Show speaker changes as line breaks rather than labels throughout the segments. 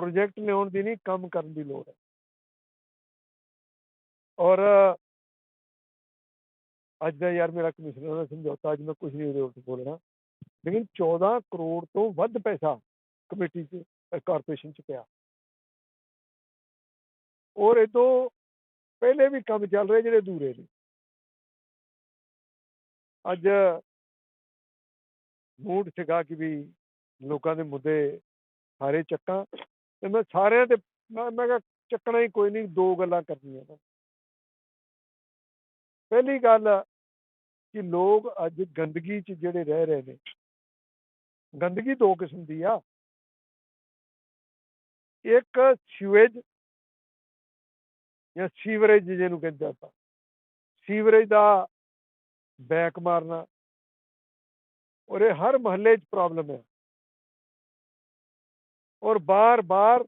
Project ਲਿਆਉਣ ਦੀ ਨਹੀਂ, ਕੰਮ ਕਰਨ ਦੀ ਲੋੜ ਹੈ। ਔਰ ਅੱਜ ਦਾ ਯਾਰ ਮੇਰਾ ਕਮਿਸ਼ਨਰ ਨਾਲ ਸਮਝੌਤਾ, ਅੱਜ ਮੈਂ ਕੁਝ ਨਹੀਂ ਉਹਦੇ ਉੱਤੇ ਬੋਲਣਾ। ਲੇਕਿਨ 14 ਕਰੋੜ ਤੋਂ ਵੱਧ ਪੈਸਾ ਕਮੇਟੀ 'ਚ ਕਾਰਪੋਰੇਸ਼ਨ 'ਚ ਪਿਆ। ਔਰ ਇਹ ਤੋਂ ਪਹਿਲੇ ਵੀ ਕੰਮ ਚੱਲ ਰਹੇ ਜਿਹੜੇ ਅਧੂਰੇ ਨੇ। ਅੱਜ ਮੂਡ ਸੀਗਾ ਕਿ ਵੀ ਲੋਕਾਂ ਦੇ ਮੁੱਦੇ ਸਾਰੇ ਚੱਕਾਂ। ਤੇ ਮੈਂ ਸਾਰਿਆਂ ਤੇ ਮੈਂ ਮੈਂ ਕਿਹਾ ਚੱਕਣਾ ਹੀ ਕੋਈ ਨਹੀਂ, ਦੋ ਗੱਲਾਂ ਕਰਨੀਆਂ ਨੇ। ਪਹਿਲੀ ਗੱਲ ਕਿ ਲੋਕ ਅੱਜ ਗੰਦਗੀ 'ਚ ਜਿਹੜੇ ਰਹਿ ਰਹੇ ਨੇ, ਗੰਦਗੀ ਦੋ ਕਿਸਮ ਦੀ ਆ। ਇੱਕ ਸੀਵੇਜ ਜਾਂ ਸੀਵਰੇਜ ਜਿਹਨੂੰ ਕਹਿੰਦੇ ਆਪਾਂ। ਸੀਵਰੇਜ ਦਾ ਬੈਕ ਮਾਰਨਾ। ਔਰ ਇਹ ਹਰ ਮਹੱਲੇ 'ਚ ਪ੍ਰੋਬਲਮ ਹੈ ਔਰ ਬਾਰ-ਬਾਰ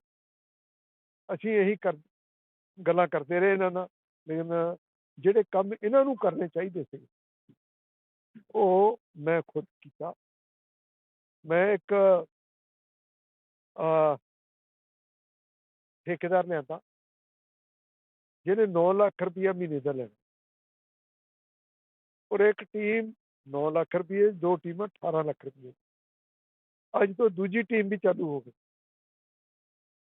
ਅਸੀਂ ਇਹੀ ਕਰ ਗੱਲਾਂ ਕਰਦੇ ਰਹੇ ਇਹਨਾਂ ਨਾਲ ਲੇਕਿਨ ਜਿਹੜੇ ਕੰਮ ਇਹਨਾਂ ਨੂੰ ਕਰਨੇ ਚਾਹੀਦੇ ਸੀ ਉਹ ਮੈਂ ਖੁਦ ਕੀਤਾ। ਮੈਂ ਇੱਕ ਅਹ, ਠੇਕੇਦਾਰ ਲਿਆਂਦਾ ਜਿਹਨੇ 9 ਲੱਖ ਰੁਪਇਆ ਮਹੀਨੇ ਦਾ ਲੈਣਾ। ਔਰ ਇੱਕ ਟੀਮ 9 ਲੱਖ ਰੁਪਏ ਦੋ ਟੀਮਾਂ 18 ਲੱਖ ਰੁਪਏ ਅੱਜ ਤੋਂ ਦੂਜੀ ਟੀਮ ਵੀ ਚਾਲੂ ਹੋ ਗਈ।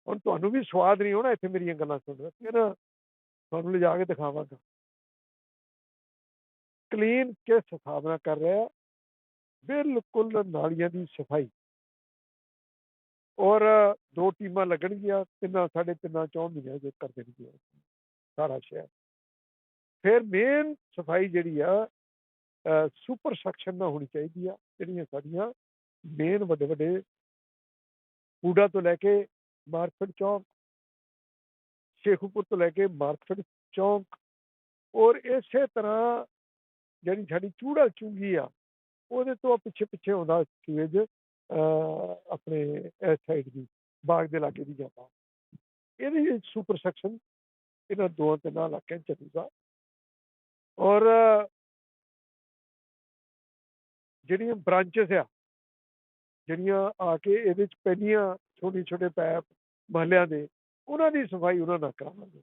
ਹੁਣ ਤੁਹਾਨੂੰ ਵੀ ਸਵਾਦ ਨਹੀਂ ਹੋਣਾ ਇੱਥੇ ਮੇਰੀਆਂ ਗੱਲਾਂ ਸੁਣ ਕੇ ਫਿਰ ਤੁਹਾਨੂੰ ਲਿਜਾ ਕੇ ਦਿਖਾਵਾਂਗਾ। ਕਲੀਨ ਕਿਸ ਹਿਸਾਬ ਨਾਲ ਕਰ ਰਿਹਾ? ਬਿਲਕੁਲ ਨਾਲੀਆਂ ਦੀ ਸਫ਼ਾਈ। ਔਰ ਦੋ ਟੀਮਾਂ ਲੱਗਣਗੀਆਂ, ਤਿੰਨਾਂ ਸਾਢੇ ਤਿੰਨਾਂ ਚੌਂ ਮਹੀਨਿਆਂ ਚ ਕਰ ਦੇਣਗੀਆਂ। ਸਾਰਾ ਸ਼ਹਿਰ। ਫਿਰ ਮੇਨ ਸਫ਼ਾਈ ਜਿਹੜੀ ਆ ਸੁਪਰ ਸੈਕਸ਼ਨ ਨਾਲ ਹੋਣੀ ਚਾਹੀਦੀ ਆ। ਜਿਹੜੀਆਂ ਸਾਡੀਆਂ ਮੇਨ ਵੱਡੇ ਵੱਡੇ ਕੂੜਾ ਤੋਂ ਲੈ ਕੇ ਮਾਰਕੀਟ ਚੌਂਕ, ਸ਼ੇਖੂਪੁਰ ਤੋਂ ਲੈ ਕੇ ਮਾਰਕੀਟ ਚੌਂਕ ਔਰ ਇਸੇ ਤਰ੍ਹਾਂ ਜਿਹੜੀ ਸਾਡੀ ਚੂੜਾ ਚੁੰਗੀ ਆ, ਉਹਦੇ ਤੋਂ ਪਿੱਛੇ ਪਿੱਛੇ ਆਉਂਦਾ ਸੀਵੇਜ ਆਪਣੇ ਇਸ ਸਾਈਡ ਦੀ, ਬਾਗ ਦੇ ਲਾਗੇ ਦੀ ਜਾਂਦਾ ਇਹਦੀ ਸੁਪਰ ਸੈਕਸ਼ਨ ਇਹਨਾਂ ਦੋ ਤਿੰਨਾਂ ਇਲਾਕਿਆਂ 'ਚ ਚੱਲੂਗਾ। ਔਰ ਜਿਹੜੀਆਂ ਬ੍ਰਾਂਚਸ ਆ ਜਿਹੜੀਆਂ ਆ ਕੇ ਇਹਦੇ ਚ ਪੈਣੀਆਂ ਛੋਟੇ ਛੋਟੇ ਪੈਪ ਮਹੱਲਿਆਂ ਦੇ, ਉਹਨਾਂ ਦੀ ਸਫ਼ਾਈ ਉਹਨਾਂ ਨਾਲ ਕਰਾਵਾਂਗੇ।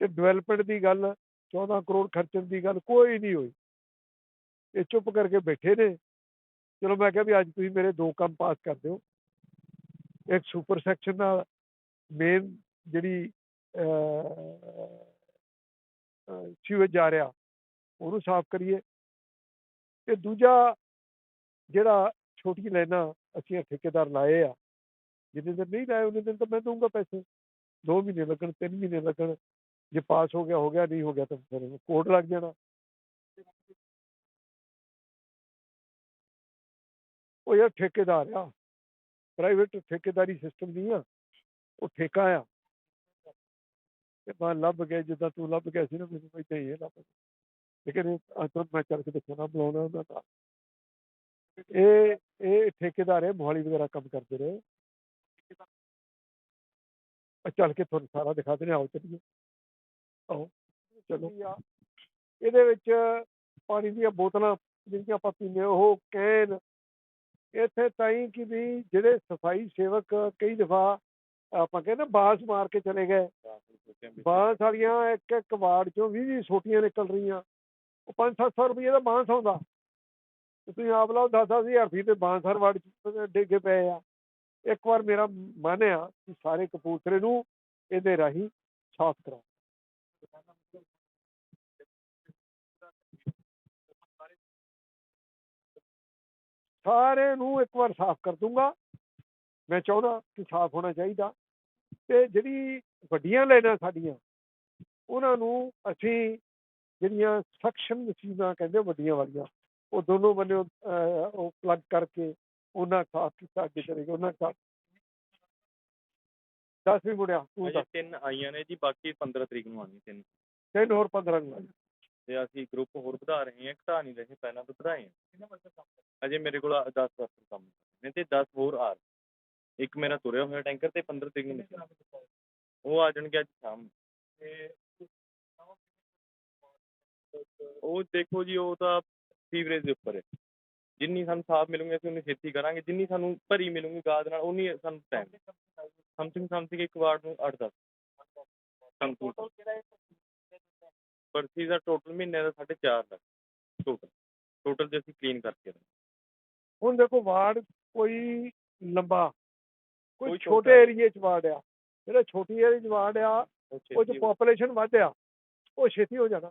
ਤੇ ਡਿਵੈਲਪਮੈਂਟ ਦੀ ਗੱਲ 14 ਕਰੋੜ ਖਰਚਣ ਦੀ ਗੱਲ ਕੋਈ ਨਹੀਂ ਹੋਈ। ਇਹ ਚੁੱਪ ਕਰਕੇ ਬੈਠੇ ਨੇ। ਚਲੋ ਮੈਂ ਕਿਹਾ ਵੀ ਅੱਜ ਤੁਸੀਂ ਮੇਰੇ ਦੋ ਕੰਮ ਪਾਸ ਕਰ ਦਿਓ। ਇੱਕ ਸੁਪਰ ਸੈਕਸ਼ਨ ਨਾਲ ਮੇਨ ਜਿਹੜੀ ਸੀਵੇਜ ਜਾ ਰਿਹਾ, ਉਹਨੂੰ ਸਾਫ਼ ਕਰੀਏ। ਤੇ ਦੂਜਾ ਜਿਹੜਾ ਛੋਟੀਆਂ ਲਾਈਨਾਂ ਅਸੀਂ ਠੇਕੇਦਾਰ ਲਾਏ ਆ। ਜਿੰਨੇ ਦਿਨ ਨਹੀਂ ਲਾਏ, ਉਹਨੇ ਦਿਨ ਤਾਂ ਮੈਂ ਦਊਂਗਾ ਪੈਸੇ। 2 ਮਹੀਨੇ ਲੱਗਣ 3 ਮਹੀਨੇ ਲੱਗਣ। ਜੇ ਪਾਸ ਹੋ ਗਿਆ ਹੋ ਗਿਆ, ਨਹੀਂ ਹੋ ਗਿਆ ਤਾਂ ਫਿਰ ਕੋਰਟ ਲੱਗ ਜਾਣਾ। ਉਹ ਯਾਰ ਠੇਕੇਦਾਰ ਆ। ਪ੍ਰਾਈਵੇਟ ਠੇਕੇਦਾਰੀ ਸਿਸਟਮ ਨਹੀਂ ਆ। ਉਹ ਠੇਕਾ ਆ। ਤੇ ਮੈਂ ਲੱਭ ਗਿਆ, ਜਿੱਦਾਂ ਤੂੰ ਲੱਭ ਗਿਆ ਸੀ ਨਾ, ਮੈਨੂੰ ਇੱਥੇ ਹੀ ਲੱਭ ਗਿਆ। ਲੇਕਿਨ ਅੱਜ ਤੋਂ ਮੈਂ ਚੱਲ ਕੇ ਦੇਖਣਾ ਬੁਲਾਉਣਾ ਉਹਨਾਂ ਦਾ ਇਹ ਇਹ ਠੇਕੇਦਾਰ ਹੈ ਮੋਹਾਲੀ ਵਗੈਰਾ ਕੰਮ ਕਰਦੇ ਰਹੇ। ਚੱਲ ਕੇ ਤੁਹਾਨੂੰ ਸਾਰਾ ਦਿਖਾ ਦਿੰਦੇ ਆਓ ਚੱਲੀਏ। ਆਓ ਚਲੋ। ਇਹਦੇ ਵਿੱਚ ਪਾਣੀ ਦੀਆਂ ਬੋਤਲਾਂ ਜਿਹੜੀਆਂ ਆਪਾਂ ਪੀਂਦੇ ਉਹ ਕੈਨ। ਇੱਥੇ ਤਾਈਂ ਕਿ ਵੀ ਜਿਹੜੇ ਸਫ਼ਾਈ ਸੇਵਕ ਕਈ ਦਫਾ ਆਪਾਂ ਕਹਿੰਦੇ ਬਾਂਸ ਮਾਰ ਕੇ ਚਲੇ ਗਏ। ਬਾਂਸ ਵਾਲੀਆਂ ਇੱਕ ਇੱਕ ਵਾਰਡ ਚੋਂ 20 20 ਸੋਟੀਆਂ ਨਿਕਲ ਰਹੀਆਂ। ਉਹ 5-700 ਰੁਪਏ ਦਾ ਬਾਂਸ ਆਉਂਦਾ। ਤੁਸੀਂ ਆਪ ਲਾਓ 10-10 ਹਜ਼ਾਰ ਰੁਪਏ ਤੇ ਬਾਂਸ ਹਰ ਵਾਰਡ ਚ ਡਿੱਗੇ ਪਏ ਆ। ਇੱਕ ਵਾਰ ਮੇਰਾ ਮਨ ਆ ਕਿ ਸਾਰੇ ਕਪੂਰਥਲੇ ਨੂੰ ਇਹਦੇ ਰਾਹੀਂ ਸਾਫ਼ ਕਰਾਓ। ਸਾਰੇ ਨੂੰ ਇੱਕ ਵਾਰ ਸਾਫ਼ ਕਰ ਦੂੰਗਾ। ਮੈਂ ਚਾਹੁੰਦਾ ਕਿ ਸਾਫ਼ ਹੋਣਾ ਚਾਹੀਦਾ। ਤੇ ਜਿਹੜੀ ਵੱਡੀਆਂ ਲਾਈਨਾਂ ਸਾਡੀਆਂ, ਉਹਨਾਂ ਨੂੰ ਅਸੀਂ ਜਿਹੜੀਆਂ ਸਕਸ਼ਨ ਮਸ਼ੀਨਾਂ ਕਹਿੰਦੇ ਵੱਡੀਆਂ ਵਾਲੀਆਂ ਉਹ ਦੋਨੋਂ ਬੰਨੇ ਉਹ ਪਲੱਗ ਕਰਕੇ ਉਹਨਾਂ ਸਾਫ਼ ਕੀਤਾ ਅੱਗੇ ਚਲੇ ਗਏ ਉਹਨਾਂ ਸਾਫ਼ ਦਸ ਵੀ ਮੁੜਿਆ ਤੂੰ
ਅਜੇ
ਦੱਸ
ਤਿੰਨ ਆਈਆਂ ਨੇ ਜੀ ਬਾਕੀ 15 ਤਰੀਕ ਨੂੰ ਆਉਣੀਆਂ ਤਿੰਨ
ਤਿੰਨ ਹੋਰ 15 ਨੂੰ ਆ ਜਾਣ।
ਤੇ ਅਸੀਂ ਗਰੁੱਪ ਹੋਰ ਵਧਾ ਰਹੇ ਹਾਂ ਘਟਾ ਨਹੀਂ ਰਹੇ ਪਹਿਲਾਂ ਤੋਂ ਵਧਾਏ ਹਾਂ ਅਜੇ ਮੇਰੇ ਕੋਲ 10 10 ਕੰਮ ਨੇ ਤੇ 10 ਹੋਰ ਆ ਰਹੇ। ਇੱਕ ਮੇਰਾ ਤੁਰਿਆ ਹੋਇਆ ਟੈਂਕਰ ਤੇ 15 ਤਰੀਕ ਨੂੰ ਉਹ ਆ ਜਾਣਗੇ ਅੱਜ ਸ਼ਾਮ ਨੂੰ। ਉਹ ਦੇਖੋ ਜੀ ਉਹ ਤਾਂ ਸੀਵਰੇਜ ਦੇ ਉੱਪਰ ਹੈ। ਜਿੰਨੀ ਸਾਨੂੰ ਸਾਫ਼ ਮਿਲੂਗੀ ਅਸੀਂ ਉਨੀ ਛੇਤੀ ਕਰਾਂਗੇ। ਜਿੰਨੀ ਸਾਨੂੰ ਭਰੀ ਮਿਲੂਗੀ ਗਾਦ ਨਾਲ ਉਨੀ ਸਾਨੂੰ ਟਾਈਮ ਸਮਥਿੰਗ ਸਮਥਿੰਗ ਇੱਕ ਵਾਰਡ ਨੂੰ 8-10 ਸਮਥਿੰਗ ਪਰਚੀ ਦਾ ਟੋਟਲ ਮਹੀਨੇ ਦਾ ਸਾਢੇ ਚਾਰ ਲੱਖ। ਟੋਟਲ ਟੋਟਲ ਜੇ ਅਸੀਂ ਕਲੀਨ ਕਰਕੇ।
ਹੁਣ ਦੇਖੋ ਵਾਰਡ ਕੋਈ ਲੰਬਾ ਕੋਈ ਛੋਟੇ। ਏਰੀਏ 'ਚ ਵਾਰਡ ਆ। ਜਿਹੜਾ ਛੋਟੀ ਏਰੀਏ 'ਚ ਵਾਰਡ ਆ
ਉਹ
'ਚ ਪੋਪੂਲੇਸ਼ਨ ਵੱਧ ਆ ਉਹ ਛੇਤੀ ਹੋ ਜਾਣਾ।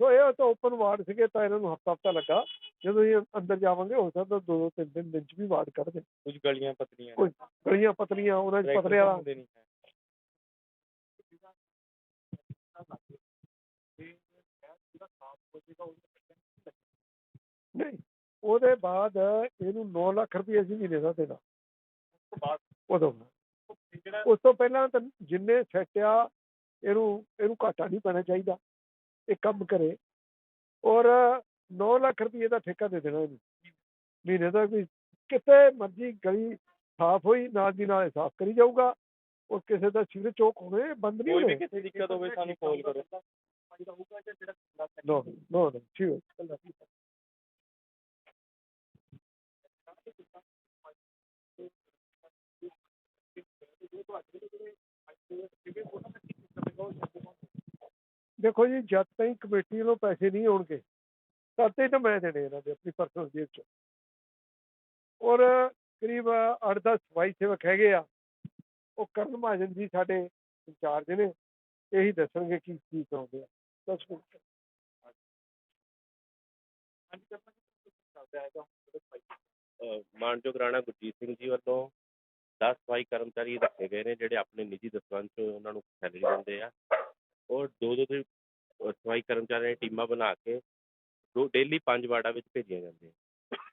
ਸੋ ਇਹ ਤਾਂ ਓਪਨ ਵਾਰਡ ਸੀਗੇ ਤਾਂ ਇਹਨਾਂ ਨੂੰ ਹਫਤਾ ਹਫਤਾ ਲੱਗਾ। ਜਦੋਂ ਇਹ ਅੰਦਰ ਜਾਵਾਂਗੇ ਹੋ ਸਕਦਾ ਦੋ ਦੋ ਤਿੰਨ ਦਿਨ 'ਚ ਵੀ ਵਾਰਡ ਕੱਢ ਦੇ
ਕੁਝ ਗਲੀਆਂ ਪਤਲੀਆਂ
ਕੋਈ ਗਲੀਆਂ ਪਤਲੀਆਂ ਉਹਨਾਂ 'ਚ
ਟਰੈਕਟਰ
ਪਤਲੇ ਵਾਲਾ।
ਘੁੰਮਦੇ ਨਹੀਂ
ਉਹਦੇ ਬਾਅਦ ਇਹਨੂੰ 9 ਲੱਖ ਰੁਪਏ ਅਸੀਂ ਮਹੀਨੇ ਦਾ ਦੇਣਾ। ਉਦੋਂ। ਉਸ ਤੋਂ ਪਹਿਲਾਂ ਤਾਂ ਜਿੰਨੇ ਸੈੱਟ ਆ ਇਹਨੂੰ ਇਹਨੂੰ ਘਾਟਾ ਨਹੀਂ ਪੈਣਾ ਚਾਹੀਦਾ। ਇਹ ਕੰਮ ਕਰੇ ਔਰ 9 ਲੱਖ ਰੁਪਏ ਦਾ ਠੇਕਾ ਦੇ ਦੇਣਾ ਇਹਨੂੰ। ਮਹੀਨੇ ਦਾ ਵੀ ਕਿਤੇ ਮਰਜ਼ੀ ਗਲੀ ਸਾਫ਼ ਹੋਈ ਨਾਲ ਦੀ ਨਾਲ ਇਹ ਸਾਫ਼ ਕਰੀ ਜਾਊਗਾ ਔਰ ਕਿਸੇ ਦਾ ਸਿਰ ਚੌਕ ਹੋਣੇ ਬੰਦ ਨਹੀਂ
ਕੋਈ ਵੀ
ਹੋਣੇ
ਕਿਸੇ ਦਿੱਕਤ ਹੋਵੇ ਸਾਨੂੰ ਕਾਲ ਕਰੋ।
ਨੋ ਨੋ ਠੀਕ ਹੈ। ਦੇਖੋ ਜੀ, ਜਦ ਤਾਈਂ ਕਮੇਟੀ ਵੱਲੋਂ ਪੈਸੇ ਨਹੀਂ ਆਉਣਗੇ, ਤਦ ਤਾਈਂ ਤਾਂ ਮੈਂ ਦੇਣੇ ਇਹਨਾਂ ਦੇ ਆਪਣੀ ਪਰਸਨਲ ਜੇਬ ਚ। ਔਰ ਕਰੀਬ 8-10 ਸਫ਼ਾਈ ਸੇਵਕ ਹੈਗੇ ਆ, ਉਹ ਕਰਨ ਮਹਾਜਨ ਜੀ ਸਾਡੇ ਇੰਚਾਰਜ ਨੇ ਇਹੀ ਦੱਸਣਗੇ ਕੀ ਕੀ ਕਰਾਉਂਦੇ ਆ। ਦਸ
ਮਾਨਯੋਗ ਰਾਣਾ ਗੁਰਜੀਤ ਸਿੰਘ ਜੀ ਵੱਲੋਂ 10 ਸਫ਼ਾਈ ਕਰਮਚਾਰੀ ਰੱਖੇ ਗਏ ਨੇ, ਜਿਹੜੇ ਆਪਣੇ ਨਿੱਜੀ ਦਫ਼ਤਰਾਂ 'ਚ ਉਹਨਾਂ ਨੂੰ ਸੈਲਰੀ ਦਿੰਦੇ ਆ। ਔਰ ਦੋ ਦੋ ਸਫ਼ਾਈ ਕਰਮਚਾਰੀਆਂ ਦੀਆਂ ਟੀਮਾਂ ਬਣਾ ਕੇ ਦੋ ਡੇਲੀ ਪੰਜ ਵਾਰਡਾਂ ਵਿੱਚ ਭੇਜੀਆਂ ਜਾਂਦੀਆਂ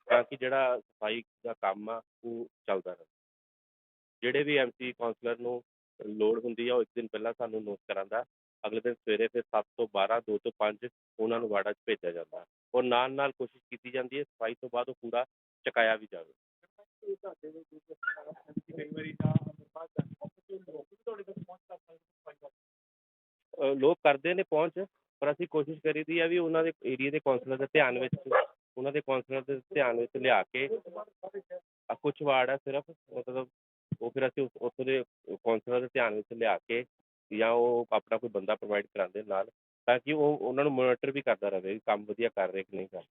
ਤਾਂ ਕਿ ਜਿਹੜਾ ਸਫ਼ਾਈ ਦਾ ਕੰਮ ਆ, ਉਹ ਚੱਲਦਾ ਰਹੇ। ਜਿਹੜੇ ਵੀ ਐਮਸੀ ਕਾਉਂਸਲਰ ਨੂੰ ਲੋੜ ਹੁੰਦੀ ਆ, ਉਹ ਇੱਕ ਦਿਨ ਪਹਿਲਾਂ ਸਾਨੂੰ ਨੋਟ ਕਰਾਂਦਾ ਅਗਲੇ ਦਿਨ ਸਵੇਰੇ ਫਿਰ 7 ਤੋਂ 12 2 ਤੋਂ 5 ਉਹਨਾਂ ਨੂੰ ਵਾਰਡਾਂ 'ਚ ਭੇਜਿਆ ਜਾਂਦਾ ਔਰ ਨਾਲ ਨਾਲ ਕੋਸ਼ਿਸ਼ ਕੀਤੀ ਜਾਂਦੀ ਹੈ ਸਫ਼ਾਈ ਤੋਂ ਬਾਅਦ ਉਹ ਕੂੜਾ ਚੁਕਾਇਆ ਵੀ ਜਾਵੇ। ਲੋਕ ਕਰਦੇ ਨੇ ਪਹੁੰਚ, ਪਰ ਅਸੀਂ ਕੋਸ਼ਿਸ਼ ਕਰੀਦੀ ਆ ਵੀ ਉਹਨਾਂ ਦੇ ਏਰੀਆ ਦੇ ਕਾਉਂਸਲਰ ਦੇ ਧਿਆਨ ਵਿੱਚ, ਉਹਨਾਂ ਦੇ ਕਾਉਂਸਲਰ ਦੇ ਧਿਆਨ ਵਿੱਚ ਲਿਆ ਕੇ ਆ ਕੁਝ ਵਾਰਡ ਆ ਸਿਰਫ, ਮਤਲਬ ਉਹ ਫਿਰ ਅਸੀਂ ਉੱਥੋਂ ਦੇ ਕਾਉਂਸਲਰ ਦੇ ਧਿਆਨ ਵਿੱਚ ਲਿਆ ਕੇ ਜਾਂ ਉਹ ਆਪਣਾ ਕੋਈ ਬੰਦਾ ਪ੍ਰੋਵਾਈਡ ਕਰਾਉਂਦੇ ਨਾਲ, ਤਾਂ ਕਿ ਉਹ, ਉਹਨਾਂ ਨੂੰ ਮੋਨੀਟਰ ਵੀ ਕਰਦਾ ਰਹੇ ਕੰਮ ਵਧੀਆ ਕਰ ਰਹੇ ਕਿ ਨਹੀਂ ਕਰ